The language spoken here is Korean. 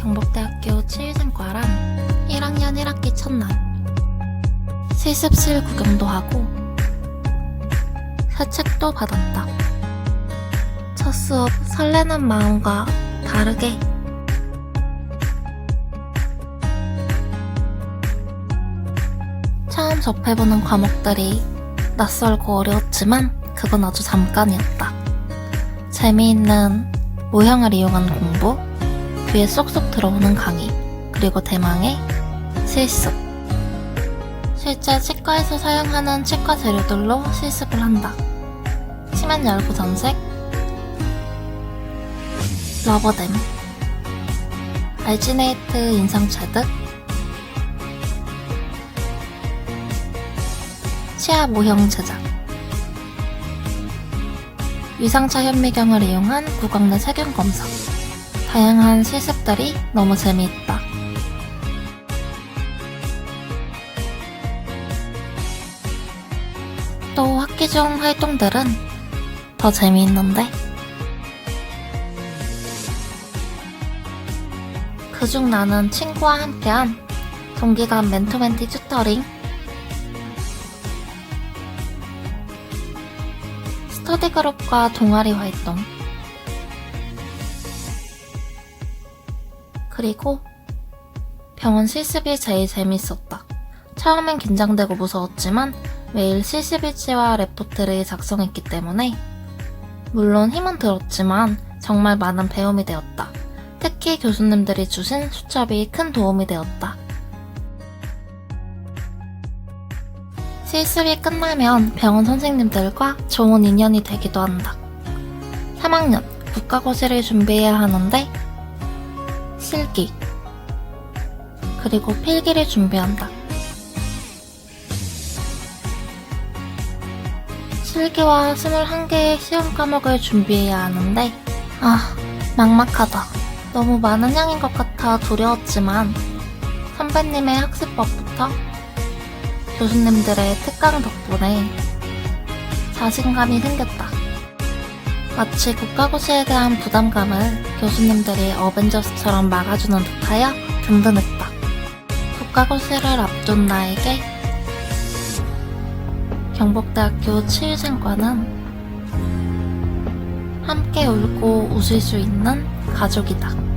경북대학교 치위생과랑 1학년 1학기 첫날 실습실 구경도 하고 새 책도 받았다. 첫 수업 설레는 마음과 다르게 처음 접해보는 과목들이 낯설고 어려웠지만 그건 아주 잠깐이었다. 재미있는 모형을 이용한 공부, 귀에 쏙쏙 들어오는 강의, 그리고 대망의 실습. 실제 치과에서 사용하는 치과 재료들로 실습을 한다. 치면 열고 전색, 러버댐, 알지네이트 인상체득, 치아 모형 제작, 위상차 현미경을 이용한 구강 내 세균 검사, 다양한 실습들이 너무 재미있다. 또 학기 중 활동들은 더 재미있는데 그중 나는 친구와 함께한 동기간 멘토멘티 튜터링 스터디 그룹과 동아리 활동 그리고 병원 실습이 제일 재밌었다. 처음엔 긴장되고 무서웠지만 매일 실습일지와 레포트를 작성했기 때문에 물론 힘은 들었지만 정말 많은 배움이 되었다. 특히 교수님들이 주신 수첩이 큰 도움이 되었다. 실습이 끝나면 병원 선생님들과 좋은 인연이 되기도 한다. 3학년 국가고시를 준비해야 하는데 실기 그리고 필기를 준비한다. 실기와 21개의 시험 과목을 준비해야 하는데 아 막막하다. 너무 많은 양인 것 같아 두려웠지만 선배님의 학습법부터 교수님들의 특강 덕분에 자신감이 생겼다. 마치 국가고시에 대한 부담감을 교수님들이 어벤져스처럼 막아주는 듯하여 든든했다. 국가고시를 앞둔 나에게 경북대학교 치유생과는 함께 울고 웃을 수 있는 가족이다.